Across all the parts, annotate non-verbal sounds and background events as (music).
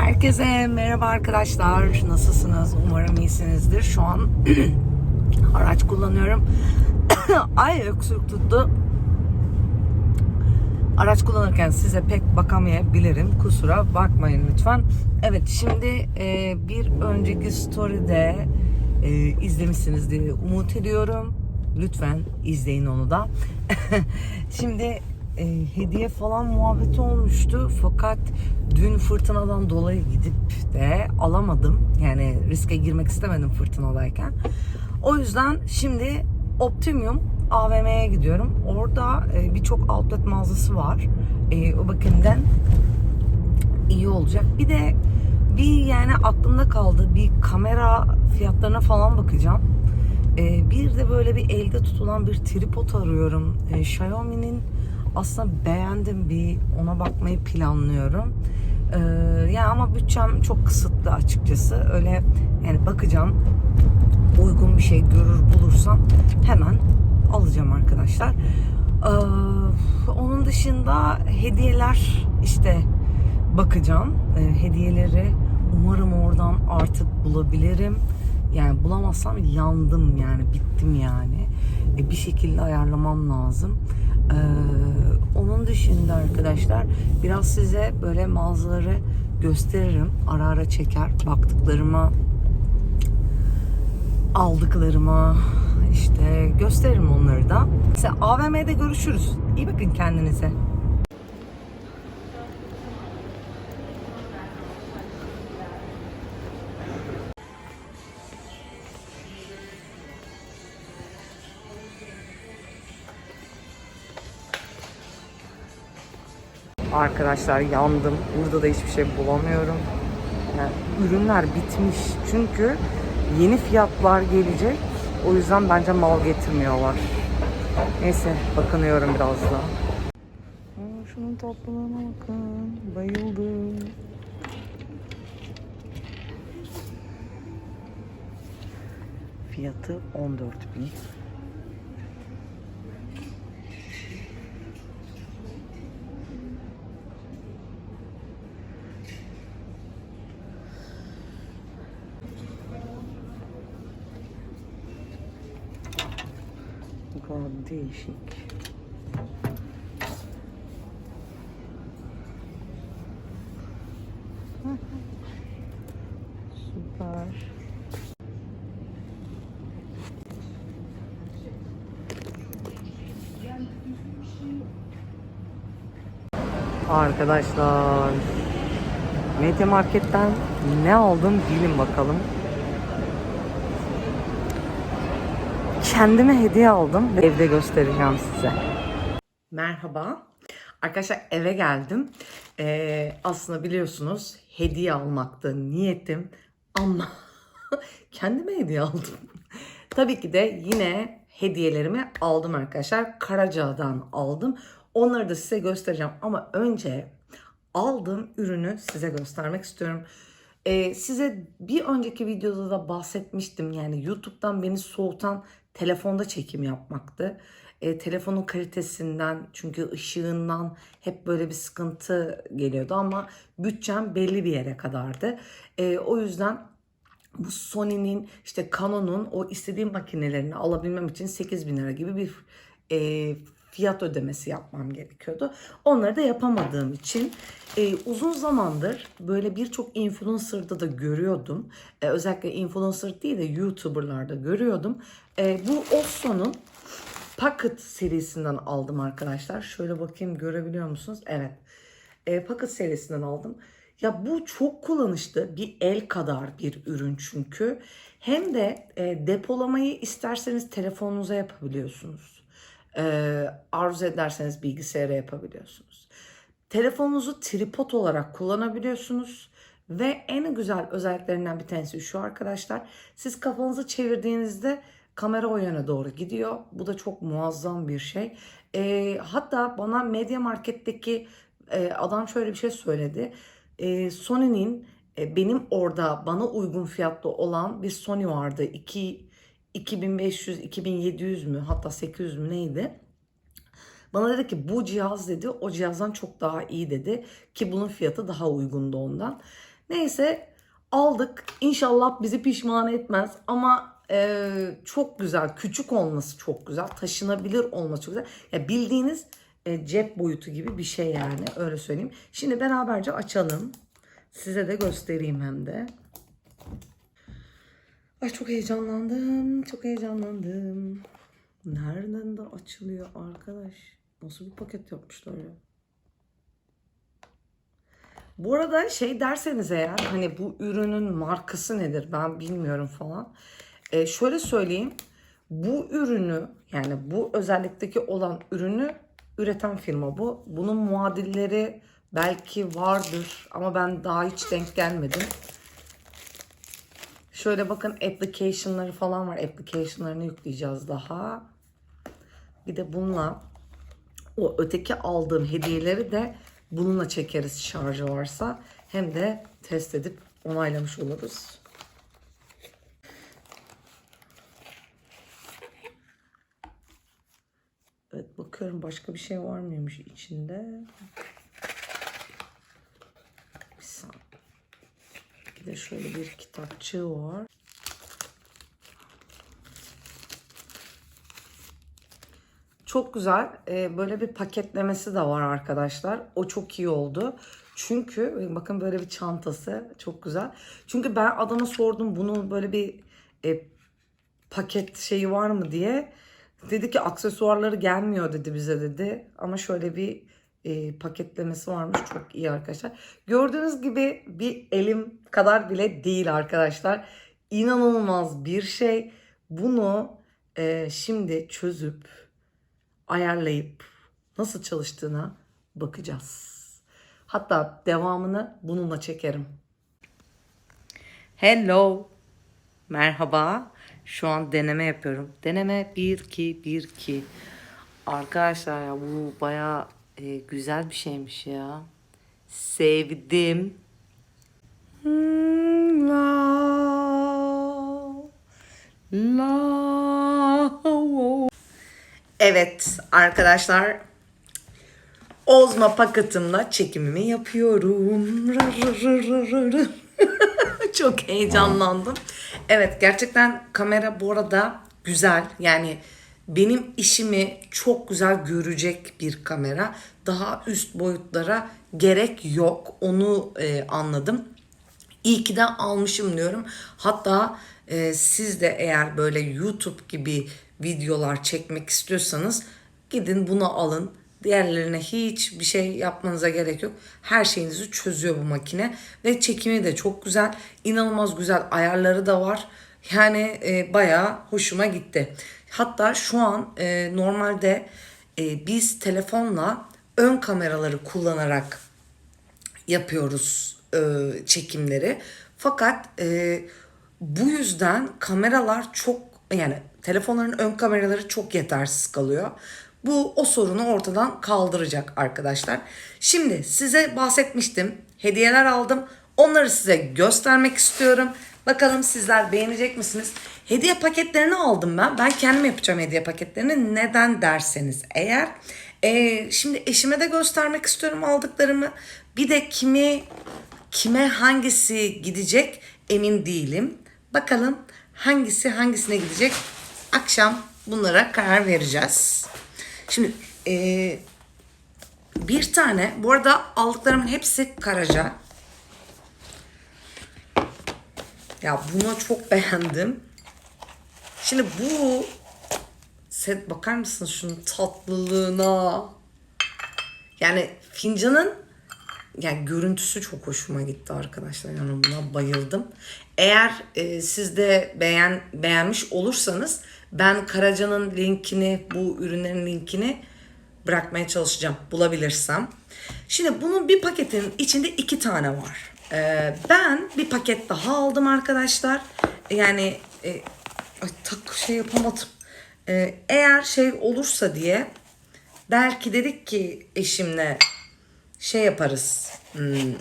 Herkese merhaba arkadaşlar. Nasılsınız? Umarım iyisinizdir. Şu an (clears throat) araç kullanıyorum. (clears throat) Ay öksürük tuttu. Araç kullanırken size pek bakamayabilirim. Kusura bakmayın lütfen. Evet şimdi e, bir önceki story'de e, izlemişsiniz diye umut ediyorum. Lütfen izleyin onu da. (laughs) şimdi e, hediye falan muhabbeti olmuştu. Fakat dün fırtınadan dolayı gidip de alamadım. Yani riske girmek istemedim fırtınadayken. O yüzden şimdi Optimum AVM'ye gidiyorum. Orada e, birçok outlet mağazası var. E, o bakımdan iyi olacak. Bir de bir yani aklımda kaldı. Bir kamera fiyatlarına falan bakacağım. E, bir de böyle bir elde tutulan bir tripod arıyorum. E, Xiaomi'nin aslında beğendim bir ona bakmayı planlıyorum. E, ya ama bütçem çok kısıtlı açıkçası. Öyle yani bakacağım uygun bir şey görür bulursam hemen alacağım arkadaşlar. Ee, onun dışında hediyeler işte bakacağım. Ee, hediyeleri umarım oradan artık bulabilirim. Yani bulamazsam yandım yani bittim yani. Ee, bir şekilde ayarlamam lazım. Ee, onun dışında arkadaşlar biraz size böyle mağazaları gösteririm. Ara ara çeker. Baktıklarıma aldıklarıma işte gösteririm onları da. İşte AVM'de görüşürüz. İyi bakın kendinize. Arkadaşlar yandım. Burada da hiçbir şey bulamıyorum. Yani ürünler bitmiş. Çünkü yeni fiyatlar gelecek. O yüzden bence mal getirmiyorlar. Neyse bakınıyorum biraz daha. Aa, şunun tatlılığına bakın. Bayıldım. Fiyatı 14 bin. Bu kadar değişik. Süper. Arkadaşlar Medya Market'ten ne aldım bilin bakalım. Kendime hediye aldım evde göstereceğim size. Merhaba. Arkadaşlar eve geldim. Ee, aslında biliyorsunuz hediye almakta niyetim ama (laughs) kendime hediye aldım. (laughs) Tabii ki de yine hediyelerimi aldım arkadaşlar. Karaca'dan aldım. Onları da size göstereceğim ama önce aldığım ürünü size göstermek istiyorum. Ee, size bir önceki videoda da bahsetmiştim. Yani YouTube'dan beni soğutan telefonda çekim yapmaktı. E, telefonun kalitesinden çünkü ışığından hep böyle bir sıkıntı geliyordu ama bütçem belli bir yere kadardı. E, o yüzden bu Sony'nin işte Canon'un o istediğim makinelerini alabilmem için 8 bin lira gibi bir e, fiyat ödemesi yapmam gerekiyordu. Onları da yapamadığım için e, uzun zamandır böyle birçok influencer'da da görüyordum. E, özellikle influencer değil de YouTuber'larda görüyordum. E, bu Osso'nun Pocket serisinden aldım arkadaşlar. Şöyle bakayım görebiliyor musunuz? Evet. E, Pocket serisinden aldım. Ya bu çok kullanışlı bir el kadar bir ürün çünkü. Hem de e, depolamayı isterseniz telefonunuza yapabiliyorsunuz. E, arzu ederseniz bilgisayara yapabiliyorsunuz. Telefonunuzu tripod olarak kullanabiliyorsunuz. Ve en güzel özelliklerinden bir tanesi şu arkadaşlar. Siz kafanızı çevirdiğinizde kamera o yöne doğru gidiyor. Bu da çok muazzam bir şey. E, hatta bana Media Market'teki e, adam şöyle bir şey söyledi. E, Sony'nin e, benim orada bana uygun fiyatlı olan bir Sony vardı. 2 2500 2700 mü hatta 800 mü neydi? Bana dedi ki bu cihaz dedi o cihazdan çok daha iyi dedi ki bunun fiyatı daha uygundu ondan. Neyse aldık. İnşallah bizi pişman etmez ama e, çok güzel. Küçük olması çok güzel. Taşınabilir olması çok güzel. Ya bildiğiniz e, cep boyutu gibi bir şey yani öyle söyleyeyim. Şimdi beraberce açalım. Size de göstereyim hem de. Ay çok heyecanlandım. Çok heyecanlandım. Nereden de açılıyor arkadaş? Nasıl bir paket yapmışlar ya? Bu arada şey derseniz eğer hani bu ürünün markası nedir ben bilmiyorum falan. Ee, şöyle söyleyeyim. Bu ürünü yani bu özellikteki olan ürünü üreten firma bu. Bunun muadilleri belki vardır ama ben daha hiç denk gelmedim. Şöyle bakın application'ları falan var. Application'larını yükleyeceğiz daha. Bir de bununla o öteki aldığım hediyeleri de bununla çekeriz şarjı varsa. Hem de test edip onaylamış oluruz. Evet bakıyorum başka bir şey var mıymış içinde. Bir saniye. Bir de şöyle bir kitapçığı var. Çok güzel. Ee, böyle bir paketlemesi de var arkadaşlar. O çok iyi oldu. Çünkü bakın böyle bir çantası çok güzel. Çünkü ben adama sordum bunun böyle bir e, paket şeyi var mı diye. Dedi ki aksesuarları gelmiyor dedi bize dedi. Ama şöyle bir e, paketlemesi varmış. Çok iyi arkadaşlar. Gördüğünüz gibi bir elim kadar bile değil arkadaşlar. İnanılmaz bir şey. Bunu e, şimdi çözüp ayarlayıp nasıl çalıştığına bakacağız. Hatta devamını bununla çekerim. Hello. Merhaba. Şu an deneme yapıyorum. Deneme 1 2 1 2. Arkadaşlar ya bu baya güzel bir şeymiş ya. Sevdim. La la Evet arkadaşlar Ozma paketimle çekimimi yapıyorum. (laughs) Çok heyecanlandım. Evet gerçekten kamera bu arada güzel. Yani benim işimi çok güzel görecek bir kamera. Daha üst boyutlara gerek yok. Onu e, anladım. İyi ki de almışım diyorum. Hatta e, siz de eğer böyle YouTube gibi videolar çekmek istiyorsanız gidin bunu alın. Diğerlerine hiç bir şey yapmanıza gerek yok. Her şeyinizi çözüyor bu makine. Ve çekimi de çok güzel. İnanılmaz güzel ayarları da var. Yani e, bayağı hoşuma gitti. Hatta şu an e, normalde e, biz telefonla ön kameraları kullanarak yapıyoruz e, çekimleri. Fakat e, bu yüzden kameralar çok yani telefonların ön kameraları çok yetersiz kalıyor. Bu o sorunu ortadan kaldıracak arkadaşlar. Şimdi size bahsetmiştim. Hediyeler aldım. Onları size göstermek istiyorum. Bakalım sizler beğenecek misiniz? Hediye paketlerini aldım ben. Ben kendim yapacağım hediye paketlerini. Neden derseniz eğer. Ee, şimdi eşime de göstermek istiyorum aldıklarımı. Bir de kimi kime hangisi gidecek emin değilim. Bakalım hangisi hangisine gidecek. Akşam bunlara karar vereceğiz. Şimdi ee, bir tane bu arada aldıklarımın hepsi Karaca. Ya buna çok beğendim. Şimdi bu set bakar mısınız şunun tatlılığına? Yani fincanın yani görüntüsü çok hoşuma gitti arkadaşlar. Yani buna bayıldım. Eğer e, siz de beğen beğenmiş olursanız ben Karaca'nın linkini, bu ürünlerin linkini bırakmaya çalışacağım bulabilirsem. Şimdi bunun bir paketin içinde iki tane var. Ee, ben bir paket daha aldım arkadaşlar. Yani e, ay, tak şey yapamadım. Ee, eğer şey olursa diye belki dedik ki eşimle şey yaparız. Hmm,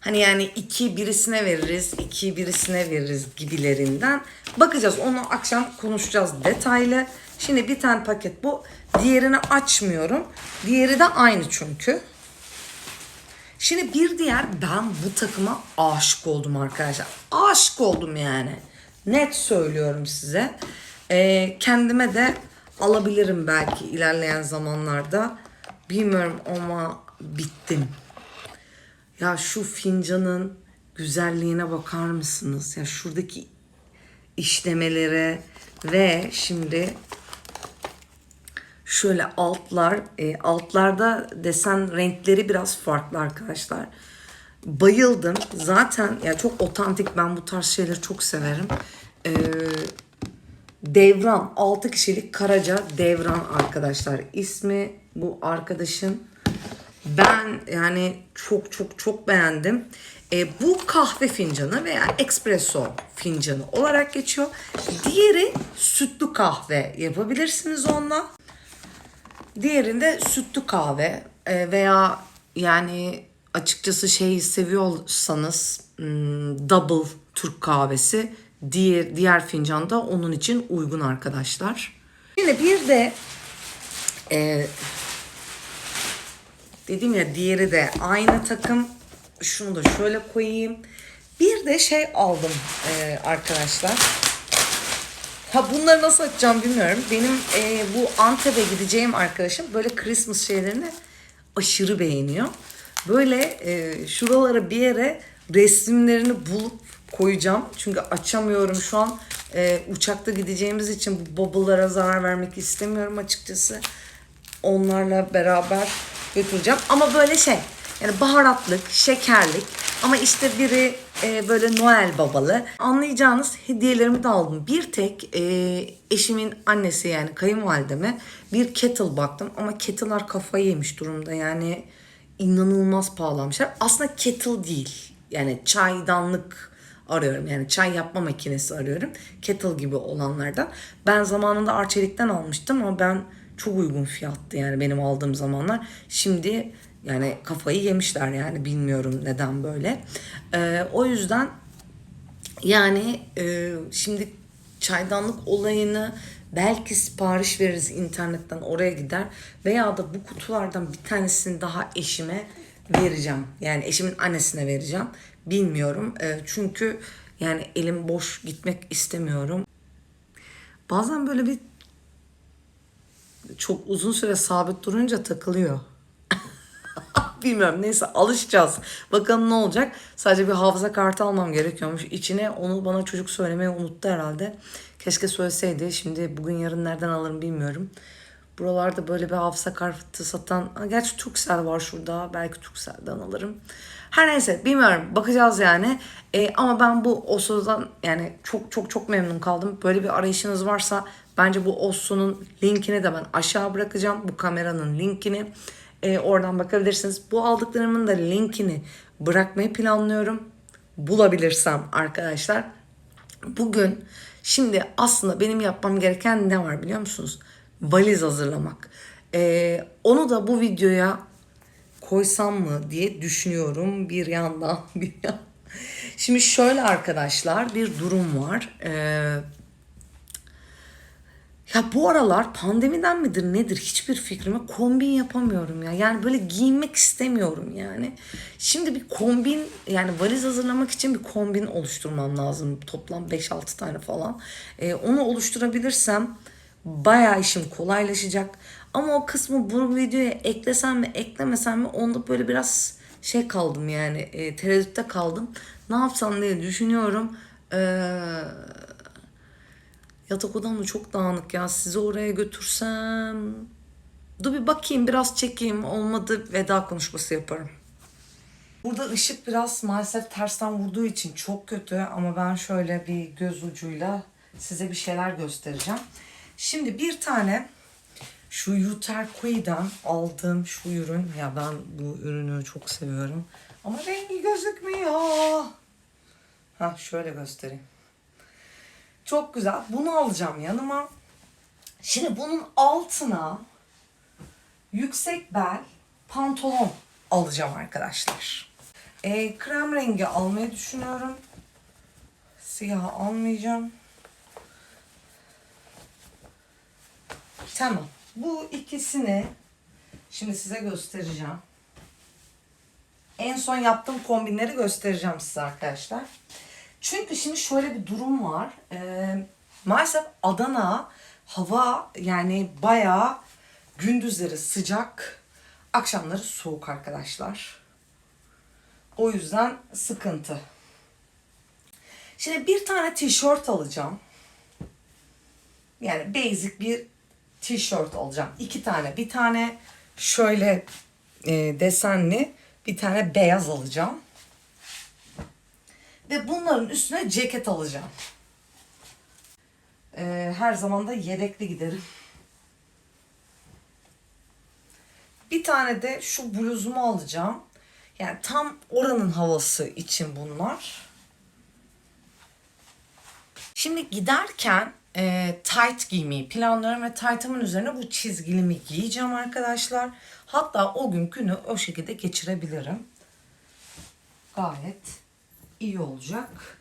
Hani yani iki birisine veririz, iki birisine veririz gibilerinden. Bakacağız onu akşam konuşacağız detaylı. Şimdi bir tane paket bu. Diğerini açmıyorum. Diğeri de aynı çünkü. Şimdi bir diğer ben bu takıma aşık oldum arkadaşlar. Aşık oldum yani. Net söylüyorum size. Ee, kendime de alabilirim belki ilerleyen zamanlarda. Bilmiyorum ama bittim. Ya şu fincanın güzelliğine bakar mısınız? Ya şuradaki işlemelere ve şimdi şöyle altlar, e, altlarda desen renkleri biraz farklı arkadaşlar. Bayıldım. Zaten ya çok otantik ben bu tarz şeyleri çok severim. Ee, Devran 6 kişilik Karaca Devran arkadaşlar. İsmi bu arkadaşın. Ben yani çok çok çok beğendim. E, bu kahve fincanı veya espresso fincanı olarak geçiyor. Diğeri sütlü kahve yapabilirsiniz onunla. Diğerinde sütlü kahve e, veya yani açıkçası şeyi seviyorsanız hmm, double Türk kahvesi diğer diğer fincanda onun için uygun arkadaşlar. Şimdi bir de e, dedim ya diğeri de aynı takım. Şunu da şöyle koyayım. Bir de şey aldım e, arkadaşlar. Ha bunları nasıl açacağım bilmiyorum. Benim e, bu Antep'e gideceğim arkadaşım böyle Christmas şeylerini aşırı beğeniyor. Böyle e, şuralara bir yere resimlerini bulup koyacağım. Çünkü açamıyorum şu an. E, uçakta gideceğimiz için bu bubble'lara zarar vermek istemiyorum açıkçası. Onlarla beraber götüreceğim. Ama böyle şey yani baharatlık, şekerlik ama işte biri e, böyle Noel babalı. Anlayacağınız hediyelerimi de aldım. Bir tek e, eşimin annesi yani kayınvalideme bir kettle baktım ama kettle'lar kafayı yemiş durumda. Yani inanılmaz pahalanmışlar. Aslında kettle değil. Yani çaydanlık arıyorum. Yani çay yapma makinesi arıyorum. Kettle gibi olanlardan. Ben zamanında Arçelik'ten almıştım ama ben çok uygun fiyattı yani benim aldığım zamanlar. Şimdi yani kafayı yemişler yani bilmiyorum neden böyle. Ee, o yüzden yani e, şimdi çaydanlık olayını belki sipariş veririz internetten oraya gider veya da bu kutulardan bir tanesini daha eşime vereceğim. Yani eşimin annesine vereceğim. Bilmiyorum. E, çünkü yani elim boş gitmek istemiyorum. Bazen böyle bir çok uzun süre sabit durunca takılıyor. (laughs) Bilmiyorum neyse alışacağız. Bakalım ne olacak. Sadece bir hafıza kartı almam gerekiyormuş. İçine onu bana çocuk söylemeyi unuttu herhalde. Keşke söyleseydi. Şimdi bugün yarın nereden alırım bilmiyorum. Buralarda böyle bir hafıza kartı satan... Ha, Gerçi Turkcell var şurada. Belki Turkcell'den alırım. Her neyse bilmiyorum. Bakacağız yani. E, ama ben bu Osso'dan yani çok çok çok memnun kaldım. Böyle bir arayışınız varsa bence bu Osso'nun linkini de ben aşağı bırakacağım. Bu kameranın linkini. E, oradan bakabilirsiniz. Bu aldıklarımın da linkini bırakmayı planlıyorum. Bulabilirsem arkadaşlar. Bugün şimdi aslında benim yapmam gereken ne var biliyor musunuz? Valiz hazırlamak. E, onu da bu videoya koysam mı diye düşünüyorum bir yandan (laughs) bir yandan. Şimdi şöyle arkadaşlar bir durum var. Ee, ya bu aralar pandemiden midir nedir hiçbir fikrime kombin yapamıyorum ya. Yani böyle giyinmek istemiyorum yani. Şimdi bir kombin yani valiz hazırlamak için bir kombin oluşturmam lazım. Toplam 5-6 tane falan. Ee, onu oluşturabilirsem bayağı işim kolaylaşacak. Ama o kısmı bu videoya eklesem mi eklemesem mi onda böyle biraz şey kaldım yani e, tereddütte kaldım. Ne yapsam diye düşünüyorum. Eee Yatak odam da çok dağınık ya. Sizi oraya götürsem... Dur bir bakayım biraz çekeyim. Olmadı veda konuşması yaparım. Burada ışık biraz maalesef tersten vurduğu için çok kötü ama ben şöyle bir göz ucuyla size bir şeyler göstereceğim. Şimdi bir tane şu Yuterque'den aldığım şu ürün ya ben bu ürünü çok seviyorum ama rengi gözükmüyor. Ha şöyle göstereyim. Çok güzel. Bunu alacağım yanıma. Şimdi bunun altına yüksek bel pantolon alacağım arkadaşlar. E, krem rengi almayı düşünüyorum. Siyah almayacağım. Tamam. Bu ikisini şimdi size göstereceğim. en son yaptığım kombinleri göstereceğim size arkadaşlar. Çünkü şimdi şöyle bir durum var. Ee, maalesef Adana hava yani bayağı gündüzleri sıcak, akşamları soğuk arkadaşlar. O yüzden sıkıntı. Şimdi bir tane tişört alacağım. Yani basic bir tişört alacağım. İki tane. Bir tane şöyle e, desenli, bir tane beyaz alacağım. Ve bunların üstüne ceket alacağım. E, her zaman da yedekli giderim. Bir tane de şu bluzumu alacağım. Yani tam oranın havası için bunlar. Şimdi giderken e, tight giymeyi planlıyorum ve tight'ımın üzerine bu çizgilimi giyeceğim arkadaşlar. Hatta o gün günü o şekilde geçirebilirim. Gayet iyi olacak.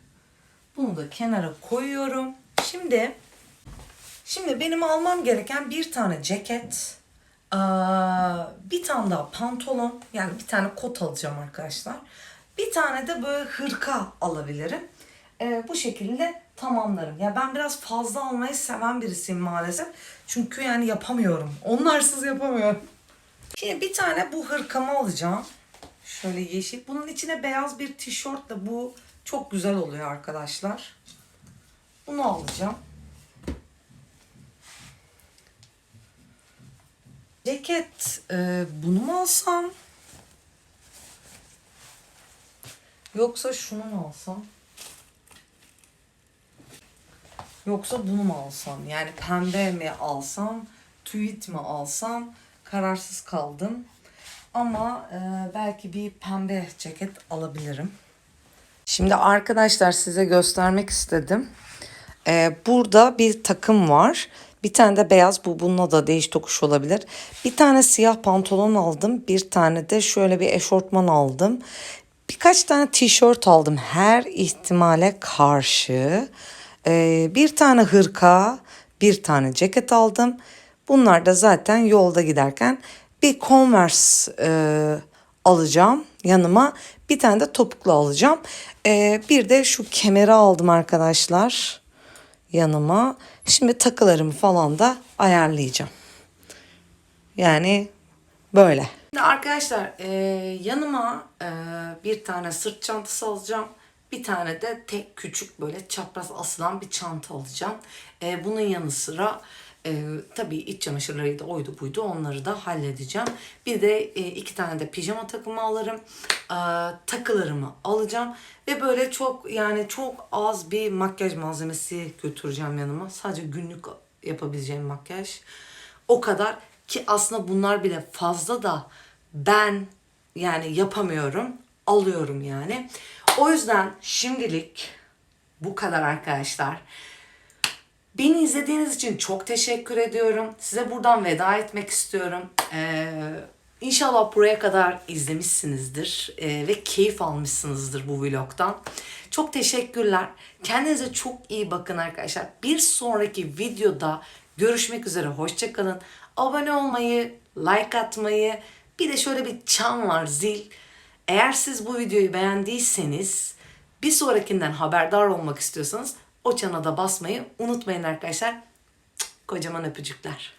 Bunu da kenara koyuyorum. Şimdi şimdi benim almam gereken bir tane ceket, bir tane daha pantolon, yani bir tane kot alacağım arkadaşlar. Bir tane de böyle hırka alabilirim. Ee, bu şekilde tamamlarım. Ya ben biraz fazla almayı seven birisiyim maalesef. Çünkü yani yapamıyorum. Onlarsız yapamıyorum. Şimdi bir tane bu hırkamı alacağım. Şöyle yeşil. Bunun içine beyaz bir tişört de bu çok güzel oluyor arkadaşlar. Bunu alacağım. Ceket e, bunu mu alsam? Yoksa şunu mu alsam? Yoksa bunu mu alsam? Yani pembe mi alsam? Tweed mi alsam? Kararsız kaldım. Ama e, belki bir pembe ceket alabilirim. Şimdi arkadaşlar size göstermek istedim. Ee, burada bir takım var. Bir tane de beyaz bu bununla da değiş tokuş olabilir. Bir tane siyah pantolon aldım. Bir tane de şöyle bir eşortman aldım. Birkaç tane tişört aldım her ihtimale karşı. Ee, bir tane hırka, bir tane ceket aldım. Bunlar da zaten yolda giderken bir Converse e, alacağım yanıma. Bir tane de topuklu alacağım. Ee, bir de şu kemeri aldım arkadaşlar yanıma. Şimdi takılarımı falan da ayarlayacağım. Yani böyle. Şimdi arkadaşlar e, yanıma e, bir tane sırt çantası alacağım. Bir tane de tek küçük böyle çapraz asılan bir çanta alacağım. E, bunun yanı sıra e, tabii iç çamaşırlarıydı oydu buydu onları da halledeceğim. Bir de e, iki tane de pijama takımı alırım. E, takılarımı alacağım. Ve böyle çok yani çok az bir makyaj malzemesi götüreceğim yanıma. Sadece günlük yapabileceğim makyaj. O kadar ki aslında bunlar bile fazla da ben yani yapamıyorum. Alıyorum yani. O yüzden şimdilik bu kadar arkadaşlar. Beni izlediğiniz için çok teşekkür ediyorum. Size buradan veda etmek istiyorum. Ee, inşallah buraya kadar izlemişsinizdir ee, ve keyif almışsınızdır bu vlogdan. Çok teşekkürler. Kendinize çok iyi bakın arkadaşlar. Bir sonraki videoda görüşmek üzere. Hoşçakalın. Abone olmayı, like atmayı, bir de şöyle bir çan var zil. Eğer siz bu videoyu beğendiyseniz bir sonrakinden haberdar olmak istiyorsanız o çana da basmayı unutmayın arkadaşlar. Kocaman öpücükler.